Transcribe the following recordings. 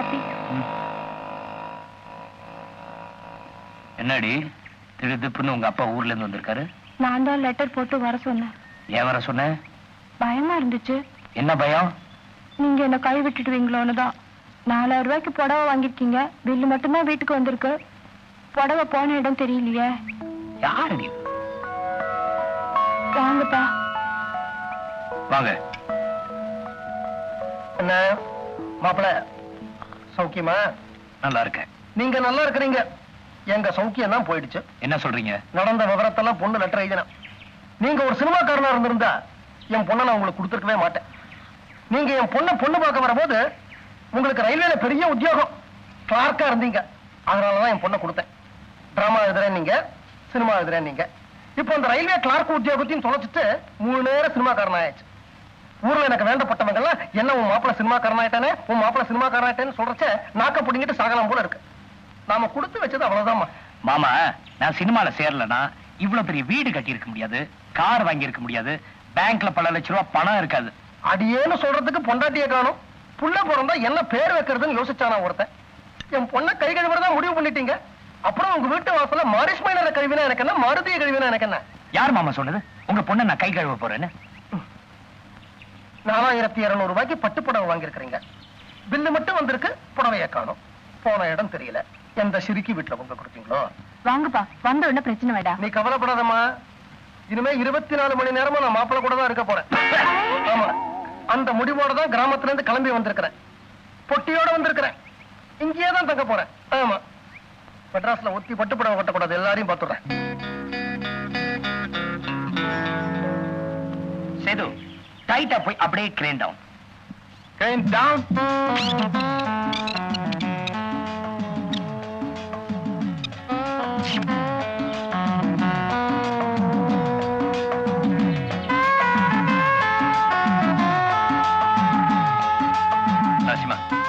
Coffee என்னடி? திடுதிப்புன்னு உங்க அப்பா ஊர்ல இருந்து வந்திருக்காரு. நான் தான் லெட்டர் போட்டு வர சொன்னேன். ஏன் வர சொன்ன? பயமா இருந்துச்சு. என்ன பயம்? நீங்க என்ன கை விட்டுடுவீங்களோன்னு தான். நாலாயிரம் ரூபாய்க்கு புடவை வாங்கியிருக்கீங்க. பில்லு மட்டும்தான் வீட்டுக்கு வந்திருக்கு. புடவை போன இடம் தெரியலையே. யாரு வாங்கப்பா. வாங்க. என்ன மாப்பிள சௌக்கியமா? நல்லா இருக்கேன். நீங்க நல்லா இருக்கிறீங்க. எங்க சௌக்கியம் தான் போயிடுச்சு. என்ன சொல்றீங்க? நடந்த விவரத்தெல்லாம் பொண்ணு லெட்டர் எழுதினா. நீங்க ஒரு சினிமாக்காரனா இருந்திருந்தா என் பொண்ணை நான் உங்களுக்கு கொடுத்துருக்கவே மாட்டேன். நீங்க என் பொண்ணை பொண்ணு பார்க்க வரும்போது உங்களுக்கு ரயில்வேல பெரிய உத்தியோகம். கிளார்க்கா இருந்தீங்க. அதனாலதான் என் பொண்ணை கொடுத்தேன். டிராமா எழுதுறேன் நீங்க சினிமா எழுதுறேன் நீங்க. இப்போ அந்த ரயில்வே கிளார்க் உத்தியோகத்தையும் தொலைச்சிட்டு மூணு நேரம் சினிமாக்காரன் ஆயாச்சு ஊர்ல எனக்கு வேண்டப்பட்டவங்க எல்லாம் என்ன உன் மாப்பிள சினிமாக்காரன் ஆயிட்டானே உன் மாப்பிள சினிமாக்காரன் ஆயிட்டேன்னு சொல்றச்ச நாக்க பிடிங்கிட்டு சாகலாம் போல இருக்கு. நாம கொடுத்து வச்சது அவ்வளவுதாம்மா. மாமா நான் சினிமால சேரலனா இவ்வளவு பெரிய வீடு கட்டி இருக்க முடியாது கார் வாங்கி இருக்க முடியாது பேங்க்ல பல லட்ச ரூபாய் பணம் இருக்காது. அடியேன்னு சொல்றதுக்கு பொண்டாட்டிய காணும். புள்ள பிறந்தா என்ன பேர் வைக்கிறதுன்னு யோசிச்சானா ஒருத்தன். என் பொண்ணை கை கழுவுறதா முடிவு பண்ணிட்டீங்க. அப்புறம் உங்க வீட்டு வாசல்ல மாரிஸ் மைனரை கழுவினா எனக்கு என்ன மாருதிய கழுவினா எனக்கு என்ன? யார் மாமா சொன்னது? உங்க பொண்ணை நான் கை கழுவ போறேன்னு? நாலாயிரத்தி இருநூறு ரூபாய்க்கு பட்டு புடவை வாங்கியிருக்கிறீங்க. பில்லு மட்டும் வந்திருக்கு புடவைய காணும். போன இடம் தெரியல. எந்த சிரிக்கி வீட்டுல உங்க கொடுத்தீங்களோ? வாங்கப்பா வந்த உடனே பிரச்சனை வேண்டாம். நீ கவலைப்படாதம்மா. இனிமே இருபத்தி நாலு மணி நேரமும் நான் மாப்பிள்ளை கூட தான் இருக்க போறேன். ஆமா. அந்த முடிவோட தான் கிராமத்துல இருந்து கிளம்பி வந்திருக்கிறேன். பொட்டியோட வந்திருக்கிறேன். இங்கேயே தான் தங்க போறேன். ஆமா. மெட்ராஸ்ல ஒத்தி பட்டு புடவை கட்டக்கூடாது எல்லாரையும் பார்த்துடுறேன். சேது டைட்டா போய் அப்படியே கிரேன் டவுன் டவுன்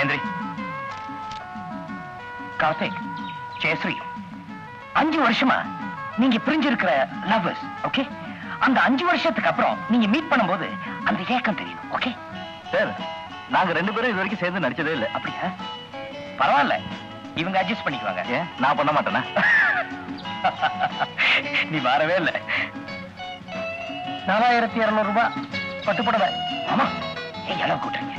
எந்திரி. கார்த்திக் ஜெயஸ்ரீ அஞ்சு வருஷமா நீங்க பிரிஞ்சிருக்கிற லவ்வர்ஸ் ஓகே அந்த அஞ்சு வருஷத்துக்கு அப்புறம் நீங்க மீட் பண்ணும்போது அந்த ஏக்கம் தெரியும் ஓகே சார் நாங்க ரெண்டு பேரும் இது வரைக்கும் சேர்ந்து நடிச்சதே இல்லை. அப்படியா? பரவாயில்ல. இவங்க அட்ஜஸ்ட் பண்ணிக்குவாங்க. ஏன்? நான் பண்ண மாட்டேனா? நீ மாறவே இல்லை. நாலாயிரத்தி இருநூறு ரூபாய் பட்டு புடவை ஆமா. ஏன் அளவு கூட்டுறீங்க.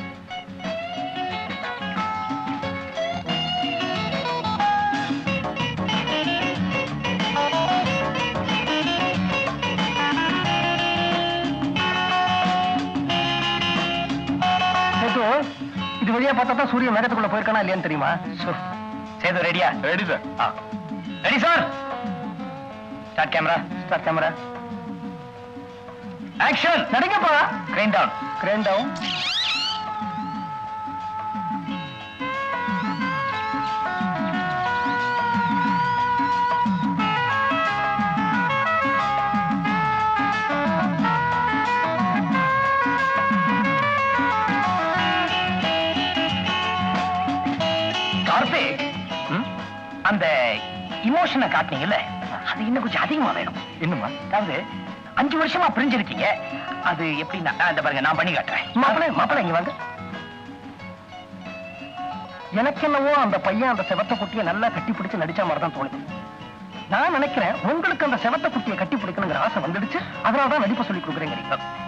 வழியா பார்த்தா தான் சூரியன் மேகத்துக்குள்ள போயிருக்கானா இல்லையான்னு தெரியுமா? சேது ரெடியா ready sir ready sir start camera start camera action நடிங்கப்பா crane down crane down அந்த இமோஷனை காட்டினீங்கல்ல அது இன்னும் கொஞ்சம் அதிகமா வேணும். இன்னுமா அதாவது அஞ்சு வருஷமா பிரிஞ்சிருக்கீங்க. அது எப்படின்னா ஆ, இந்த பாருங்க நான் பண்ணி காட்டுறேன். மாப்பிள மாப்பிள இங்க வாங்க. எனக்கு என்னவோ அந்த பையன் அந்த செவத்த குட்டியை நல்லா கட்டி பிடிச்சு நடிச்ச மாதிரி தான் தோணுது. நான் நினைக்கிறேன் உங்களுக்கு அந்த செவத்த குட்டியை கட்டி பிடிக்கணுங்கிற ஆசை வந்துடுச்சு. அதனால தான் நடிப்பு சொல்லி கொடுக்குறீங்க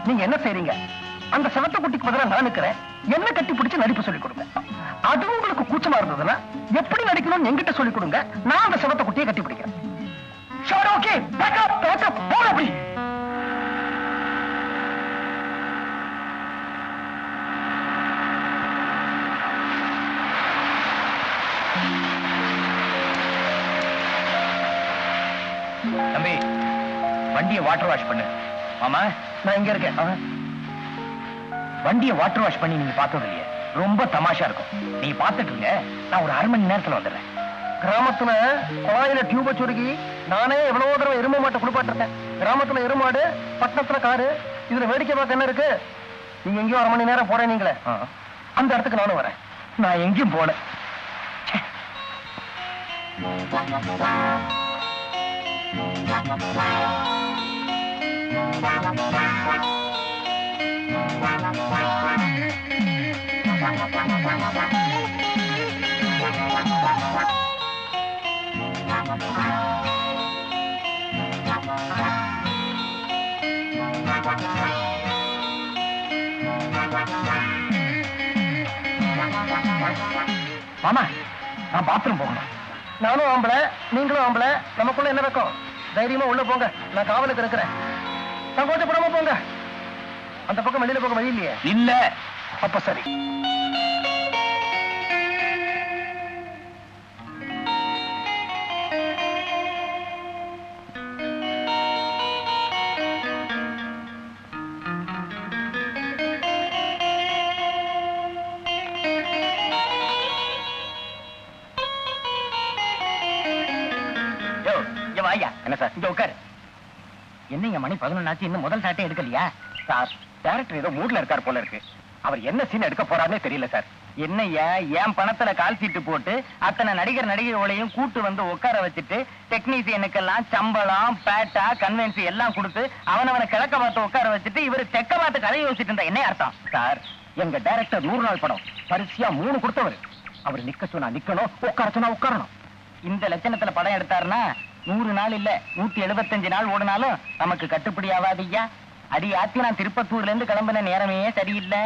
நீங்க என்ன செய்றீங்க? அந்த செவத்த குட்டிக்கு பதிலா நான் நிக்கிறேன். என்ன கட்டி பிடிச்சு நடிப்பு சொல்லி கொடுங்க. அது உங்களுக்கு கூச்சமா இருந்ததுன்னா எப்படி நடிக்கணும்னு என்கிட்ட சொல்லி கொடுங்க. நான் அந்த செவத்த குட்டியை கட்டி பிடிக்கிறேன். ஷோர் ஓகே பேக்கப் போட அப்படி. தம்பி வண்டியை வாட்டர் வாஷ் பண்ணு. மாமா நான் இங்க இருக்கேன். வண்டியை வாட்டர் வாஷ் பண்ணி நீங்க பார்த்தது ரொம்ப தமாஷா இருக்கும். நீ பார்த்துட்டு இருங்க. நான் ஒரு அரை மணி நேரத்துல வந்துடுறேன். கிராமத்துல குழாயில டியூப சுருகி நானே எவ்வளவு தடவை எரும மாட்டை குளிப்பாட்டிருக்கேன். கிராமத்துல எருமாடு பட்டணத்துல காரு இதுல வேடிக்கை பார்க்க என்ன இருக்கு? நீங்க எங்கேயோ அரை மணி நேரம் போறேன் நீங்களே. அந்த இடத்துக்கு நானும் வரேன். நான் எங்கேயும் போல. மாமா நான் பாத்ரூம் போகணும். நானும் ஆம்பளை நீங்களும் ஆம்பளை நமக்குள்ள என்ன வைக்கும்? தைரியமா உள்ள போங்க நான் காவலுக்கு இருக்கிறேன். சங்கோச்சப்படாம போங்க. அந்த பக்கம் வெளியில போக வழி இல்லையே. இல்ல அப்ப சரி. என்ன சார்? இங்க உட்காரு. என்னங்க மணி பதினொன்னாச்சு இன்னும் முதல் சாட்டே எடுக்கலையா? சார் டேரக்டர் ஏதோ மூட்ல இருக்கார் போல இருக்கு. அவர் என்ன சீன் எடுக்க போறாருன்னே தெரியல சார் என்னையா என் பணத்துல கால் சீட்டு போட்டு அத்தனை நடிகர் நடிகைகளையும் கூட்டு வந்து உட்கார வச்சுட்டு டெக்னீசியனுக்கெல்லாம் சம்பளம் பேட்டா கன்வென்சி எல்லாம் கொடுத்து அவனவனை கிழக்க பார்த்து உட்கார வச்சுட்டு இவரு தெக்க பார்த்து கதை யோசிச்சுட்டு இருந்தா என்ன அர்த்தம்? சார் எங்க டைரக்டர் நூறு நாள் படம். பரிசியா மூணு கொடுத்தவர். அவர் நிக்க சொன்னா நிக்கணும் உட்கார சொன்னா உட்காரணும். இந்த லட்சணத்துல படம் எடுத்தாருன்னா நூறு நாள் இல்ல நூத்தி எழுபத்தஞ்சு நாள் ஓடினாலும் நமக்கு கட்டுப்படி ஆகாதுய்யா அடி ஆத்தி நான் திருப்பத்தூர்ல இருந்து கிளம்பின நேரமே சரியில்லை.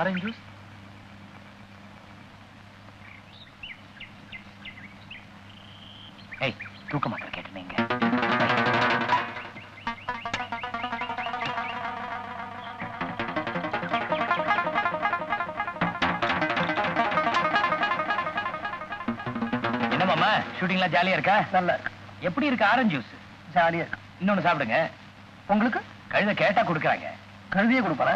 ஆரஞ்சு ஜூஸ் ஏய் தூக்க மாட்டேன் கேட்டுனீங்க என்ன மாமா ஷூட்டிங்லாம் ஜாலியா இருக்கா? நல்லா எப்படி இருக்கு ஆரஞ்சு ஜூஸ் ஜாலியா இன்னொன்னு சாப்பிடுங்க. உங்களுக்கு? கழுத கேட்டா கொடுக்குறாங்க. கழுதியே கொடுப்பாரா.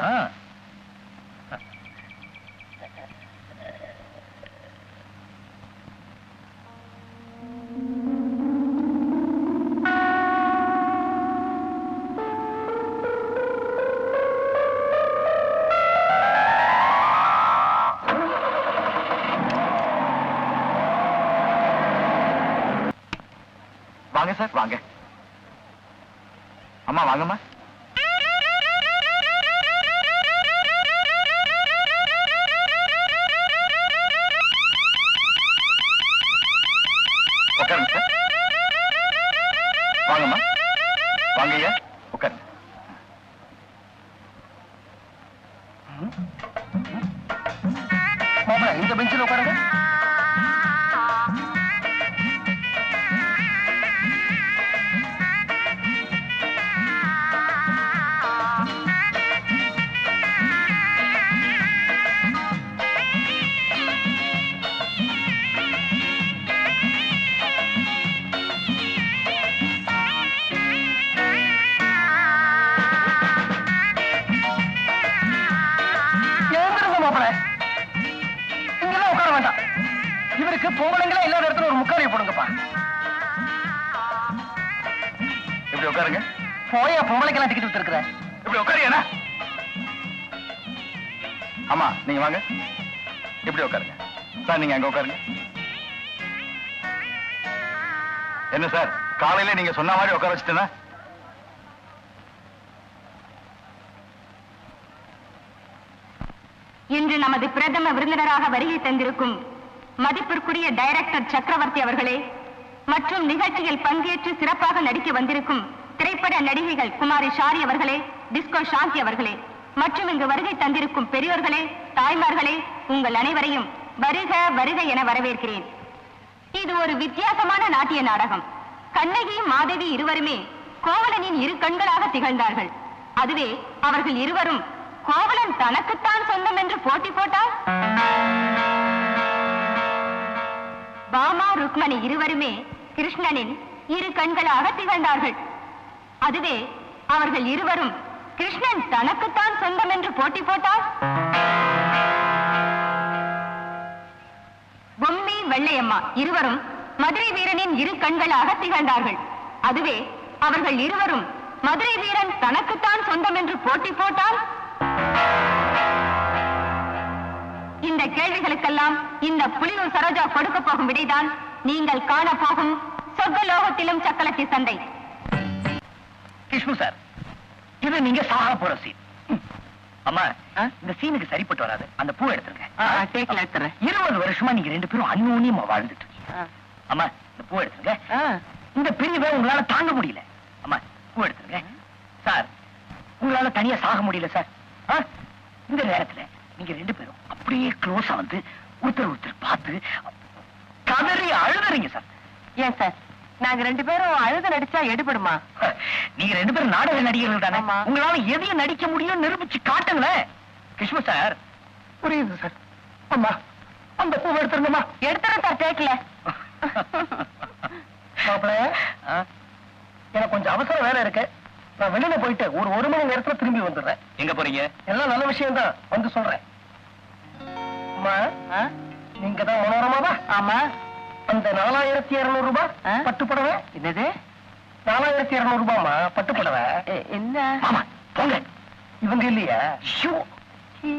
வாங்க சார் வாங்க. அம்மா வாங்கம்மா உட்காருங்க பொம்பளைங்களே இல்லாத இடத்துல ஒரு முக்காலியை போடுங்கப்பா. இப்படி உட்காருங்க. போயா பொம்பளைக்கெல்லாம் டிக்கெட் வித்துருக்குற இப்படி உட்காருங்க ஆமா நீங்க வாங்க. இப்படி உட்காருங்க. சார் நீங்க அங்க உட்காருங்க. என்ன சார் காலையில நீங்க சொன்ன மாதிரி உட்கார வச்சுட்டேனா? இன்று நமது பிரதம விருந்தினராக வருகை தந்திருக்கும் மதிப்பிற்குரிய டைரக்டர் சக்கரவர்த்தி அவர்களே மற்றும் நிகழ்ச்சியில் பங்கேற்று சிறப்பாக நடிக்க வந்திருக்கும் திரைப்பட நடிகைகள் குமாரி ஷாரி அவர்களே டிஸ்கோ சாந்தி அவர்களே மற்றும் இங்கு வருகை தந்திருக்கும் பெரியோர்களே தாய்மார்களே உங்கள் அனைவரையும் வருக வருக என வரவேற்கிறேன். இது ஒரு வித்தியாசமான நாட்டிய நாடகம். கண்ணகி மாதவி இருவருமே கோவலனின் இரு கண்களாக திகழ்ந்தார்கள். அதுவே அவர்கள் இருவரும் கோவலன் தனக்குத்தான் சொந்தம் என்று போட்டி போட்டால்? பாமா ருக்மணி இருவருமே கிருஷ்ணனின் இரு கண்களாக திகழ்ந்தார்கள். அதுவே அவர்கள் இருவரும் கிருஷ்ணன் தனக்குத்தான் சொந்தம் என்று போட்டி போட்டால் பொம்மி வெள்ளையம்மா இருவரும் மதுரை வீரனின் இரு கண்களாக திகழ்ந்தார்கள். அதுவே அவர்கள் இருவரும் மதுரை வீரன் தனக்குத்தான் சொந்தம் என்று போட்டி போட்டால் இந்த கேள்விகளுக்கெல்லாம் இந்த புலியூர் சரோஜா கொடுக்க போகும் விடைதான் நீங்கள் காண போகும் சொர்க்கலோகத்திலும் சக்கலத்தி சண்டை கிஷ்ணு சார் இது நீங்க சாக போற சீன் அம்மா இந்த சீனுக்கு சரிப்பட்டு வராது. அந்த பூ எடுத்துருங்க. இருபது வருஷமா நீங்க ரெண்டு பேரும் அந்யோன்யமா வாழ்ந்துட்டு இருக்கீங்க. அம்மா இந்த பூ எடுத்துருங்க. இந்த பிரிவை உங்களால தாங்க முடியல. அம்மா பூ எடுத்துருங்க. சார் உங்களால தனியா சாக முடியல சார். ஆ? இந்த நேரத்துல நீங்க ரெண்டு பேரும் அப்படியே க்ளோஸா வந்து ஒருத்தர் ஒருத்தர் பார்த்து கதறி அழுதுறீங்க சார் ஏன் சார் நாங்க ரெண்டு பேரும் அழுத நடிச்சா எடுபடுமா? நீங்க ரெண்டு பேரும் நாடக நடிகர்கள் தானே. உங்களால எதையும் நடிக்க முடியும் நிரூபிச்சு காட்டுங்களேன். கிருஷ்ண சார் புரியுது சார் அம்மா அந்த பூவை எடுத்துருங்கம்மா எடுத்துறேன் சார் டேக்ல மாப்பிள்ள ஆ? எனக்கு கொஞ்சம் அவசர வேலை இருக்கு. நான் வெளியில போயிட்டு ஒரு ஒரு மணி நேரத்துல திரும்பி வந்துடுறேன். எங்க போறீங்க? எல்லாம் நல்ல விஷயம் தான் வந்து சொல்றேன். அம்மா? நீங்க தான் மனோரமாவா? ஆமா. அந்த நாலாயிரத்தி இருநூறு ரூபாய்? பட்டு புடவை என்னது? நாலாயிரத்தி இருநூறு ரூபாய்மா பட்டு புடவை என்ன? போங்க. இவங்க இல்லையா? சீ,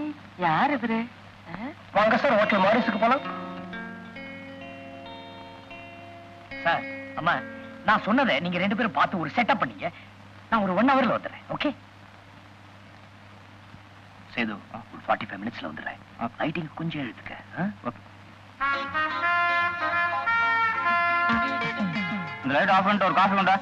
யார் இவரு? வாங்க சார் ஹோட்டல் மாரிஸுக்கு போலாம். சார் அம்மா நான் சொன்னதை நீங்க ரெண்டு பேரும் பார்த்து ஒரு செட்டப் பண்ணீங்க. நான் ஒரு ஒன் ஹவர்ல வந்துடுறேன் ஓகே சேது ஒரு ஃபார்ட்டி ஃபைவ் மினிட்ஸ்ல வந்துடுறேன். லைட்டிங் கொஞ்சம் எழுதுக்க இந்த லைட் ஆஃப் பண்ணிட்டு ஒரு காஃபி கொண்டா